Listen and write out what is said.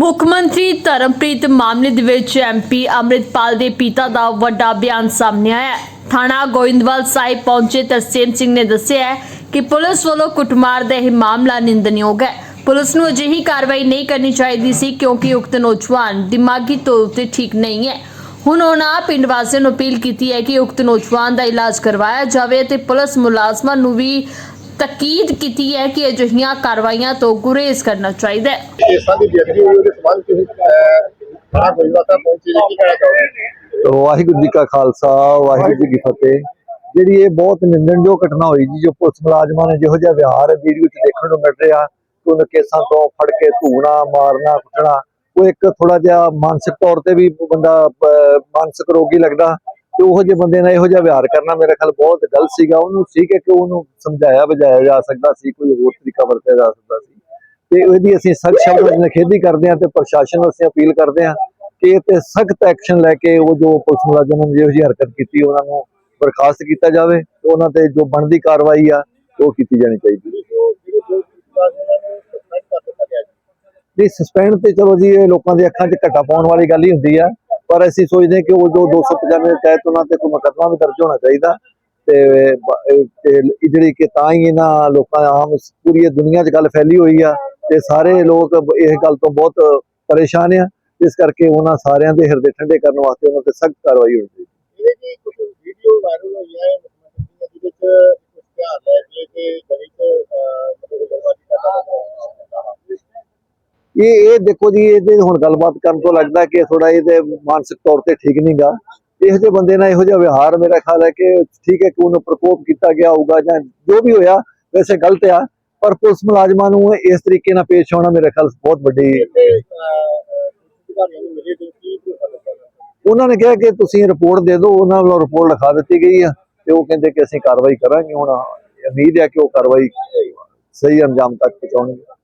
ਮੁੱਖ ਮੰਤਰੀ ਧਰਮਪ੍ਰੀਤ ਮਾਮਲੇ ਦੇ ਵਿੱਚ ਐਮਪੀ ਅੰਮ੍ਰਿਤਪਾਲ ਦੇ ਪਿਤਾ ਦਾ ਵੱਡਾ ਬਿਆਨ ਸਾਹਮਣੇ ਆਇਆ ਹੈ। ਥਾਣਾ ਗੋਇੰਦਵਾਲ ਸਾਹਿਬ ਪਹੁੰਚੇ ਤਰਸੇਮ ਸਿੰਘ ਨੇ ਦੱਸਿਆ ਕਿ ਪੁਲਿਸ ਵੱਲੋਂ ਕੁੱਟਮਾਰ ਦਾ ਇਹ ਮਾਮਲਾ ਨਿੰਦਣਯੋਗ ਹੈ। ਪੁਲਿਸ ਨੂੰ ਅਜਿਹੀ ਕਾਰਵਾਈ ਨਹੀਂ ਕਰਨੀ ਚਾਹੀਦੀ ਸੀ ਕਿਉਂਕਿ ਉਕਤ ਨੌਜਵਾਨ ਦਿਮਾਗੀ ਤੌਰ ਤੇ ਠੀਕ ਨਹੀਂ ਹੈ। ਹੁਣ ਉਹਨਾਂ ਪਿੰਡ ਵਾਸੀਆਂ ਨੂੰ ਅਪੀਲ ਕੀਤੀ ਹੈ ਕਿ ਉਕਤ ਨੌਜਵਾਨ ਦਾ ਇਲਾਜ ਕਰਵਾਇਆ ਜਾਵੇ ਤੇ ਪੁਲਿਸ ਮੁਲਾਜ਼ਮਾਂ ਨੂੰ ਵੀ ਤਕੀਦ ਕੀਤੀ ਹੈ ਕਿ ਅਜਿਹੀਆਂ ਕਾਰਵਾਈਆਂ ਤੋਂ ਗੁਰੇਜ਼ ਕਰਨਾ ਚਾਹੀਦਾ ਹੈ। ਕੇਸਾਂ ਦੀ ਬੇਅਦਬੀ ਹੋਈ ਉਹਦੇ ਸਬੰਧ ਤੁਸੀਂ ਥਾਣਾ ਗੋਇੰਦਵਾਲ ਸਾਹਿਬ ਪਹੁੰਚੇ ਜੀ ਕੀ ਕਹਿਣਾ ਚਾਹੋਗੇ? ਵਾਹਿਗੁਰੂ ਜੀ ਕਾ ਖਾਲਸਾ ਵਾਹਿਗੁਰੂ ਜੀ ਕੀ ਫਤਿਹ। ਜਿਹੜੀ ਇਹ ਬਹੁਤ ਨਿੰਦਣਯੋਗ ਘਟਨਾ ਹੋਈ ਜੀ ਜੋ ਪੁਲਿਸ ਮੁਲਾਜ਼ਮਾਂ ਨੇ ਜਿਹੋ ਜਿਹਾ ਵਿਹਾਰ ਵੀਡੀਓ 'ਚ ਦੇਖਣ ਨੂੰ ਮਿਲ ਰਿਹਾ ਕਿ ਉਹਨਾਂ ਕੇਸਾਂ ਤੋਂ ਫੜ ਕੇ ਧੂਣਾ ਮਾਰਨਾ ਕੁੱਟਣਾ ਉਹ ਇੱਕ ਥੋੜਾ ਜਿਹਾ ਮਾਨਸਿਕ ਤੌਰ ਤੇ ਵੀ ਬੰਦਾ ਮਾਨਸਿਕ ਰੋਗੀ ਲੱਗਦਾ। ਤੇ ਉਹੋ ਜਿਹੇ ਬੰਦੇ ਨਾਲ ਇਹੋ ਜਿਹਾ ਵਿਹਾਰ ਕਰਨਾ ਮੇਰੇ ਖਿਆਲ ਬਹੁਤ ਗਲਤ ਸੀਗਾ। ਉਹਨੂੰ ਸੀ ਕਿ ਕਿ ਉਹਨੂੰ ਸਮਝਾਇਆ ਬੁਝਾਇਆ ਜਾ ਸਕਦਾ ਸੀ, ਕੋਈ ਹੋਰ ਤਰੀਕਾ ਵਰਤਿਆ ਜਾ ਸਕਦਾ ਸੀ। ਤੇ ਇਹਦੀ ਅਸੀਂ ਸਖਤ ਸ਼ਬਦਾਂ ਵਿੱਚ ਨਿਖੇਧੀ ਕਰਦੇ ਹਾਂ ਤੇ ਪ੍ਰਸ਼ਾਸਨ ਨੂੰ ਅਸੀਂ ਅਪੀਲ ਕਰਦੇ ਹਾਂ ਕਿ ਤੇ ਸਖਤ ਐਕਸ਼ਨ ਲੈ ਕੇ ਉਹ ਜੋ ਪੁਲਿਸ ਮੁਲਾਜ਼ਮਾਂ ਨੇ ਜਿਹੋ ਜਿਹੀ ਹਰਕਤ ਕੀਤੀ, ਉਹਨਾਂ ਨੂੰ ਬਰਖਾਸਤ ਕੀਤਾ ਜਾਵੇ ਤੇ ਉਹਨਾਂ ਤੇ ਜੋ ਬਣਦੀ ਕਾਰਵਾਈ ਆ, ਉਹ ਕੀਤੀ ਜਾਣੀ ਚਾਹੀਦੀ ਹੈ। ਜੋ ਸਸਪੈਂਡ ਤੇ ਚਲੋ ਜੀ, ਇਹ ਲੋਕਾਂ ਦੇ ਅੱਖਾਂ 'ਚ ਘਟਾ ਪਾਉਣ ਵਾਲੀ ਗੱਲ ਹੀ ਹੁੰਦੀ ਆ। ਪਰ ਅਸੀਂ ਸੋਚਦੇ ਹਾਂ ਕਿ ਉਹ ਜੋ 295 ਦੇ ਤਹਿਤ ਉਹਨਾਂ ਤੇ ਕੋਈ ਮੁਕੱਦਮਾ ਵੀ ਦਰਜ ਹੋਣਾ ਚਾਹੀਦਾ ਤੇ ਜਿਹੜੀ ਕਿ ਤਾਂ ਹੀ ਇਹਨਾਂ ਲੋਕਾਂ ਆਮ ਪੂਰੀ ਇਹ ਦੁਨੀਆ 'ਚ ਗੱਲ ਫੈਲੀ ਹੋਈ ਆ ਤੇ ਸਾਰੇ ਲੋਕ ਬ- ਇਸ ਗੱਲ ਤੋਂ ਬਹੁਤ ਪਰੇਸ਼ਾਨ ਆ। ਇਸ ਕਰਕੇ ਉਹਨਾਂ ਸਾਰਿਆਂ ਦੇ ਹਿਰਦੇ ਠੰਡੇ ਕਰਨ ਵਾਸਤੇ ਉਹਨਾਂ ਤੇ ਸਖਤ ਕਾਰਵਾਈ ਹੋਣੀ ਚਾਹੀਦੀ। ਇਹ ਇਹ ਦੇਖੋ ਜੀ ਇਹਦੇ ਹੁਣ ਗੱਲਬਾਤ ਕਰਨ ਤੋਂ ਲੱਗਦਾ ਕਿ ਥੋੜਾ ਇਹਦੇ ਮਾਨਸਿਕ ਤੌਰ ਤੇ ਠੀਕ ਨਹੀਂਗਾ ਇਹੋ ਜਿਹੇ ਬੰਦੇ ਨਾਲ ਇਹੋ ਜਿਹਾ ਵਿਹਾਰ ਮੇਰਾ ਖਿਆਲ ਹੈ ਕਿ ਠੀਕ ਹੈ ਕਿ ਉਹਨੂੰ ਪ੍ਰਕੋਪ ਕੀਤਾ ਗਿਆ ਹੋਊਗਾ ਜਾਂ ਜੋ ਵੀ ਹੋਇਆ ਵੈਸੇ ਗਲਤ ਆ ਪਰ ਪੁਲਿਸ ਮੁਲਾਜ਼ਮਾਂ ਨੂੰ ਇਸ ਤਰੀਕੇ ਨਾਲ ਪੇਸ਼ ਆਉਣਾ ਮੇਰੇ ਖਿਆਲ ਬਹੁਤ ਵੱਡੀ ਉਹਨਾਂ ਨੇ ਕਿਹਾ ਕਿ ਤੁਸੀਂ ਰਿਪੋਰਟ ਦੇ ਦਿਓ ਉਹਨਾਂ ਵੱਲੋਂ ਰਿਪੋਰਟ ਲਿਖਾ ਦਿੱਤੀ ਗਈ ਆ ਤੇ ਉਹ ਕਹਿੰਦੇ ਕਿ ਅਸੀਂ ਕਾਰਵਾਈ ਕਰਾਂਗੇ ਹੁਣ ਉਮੀਦ ਹੈ ਕਿ ਉਹ ਕਾਰਵਾਈ ਸਹੀ ਅੰਜਾਮ ਤੱਕ ਪਹੁੰਚਾਉਣਗੇ।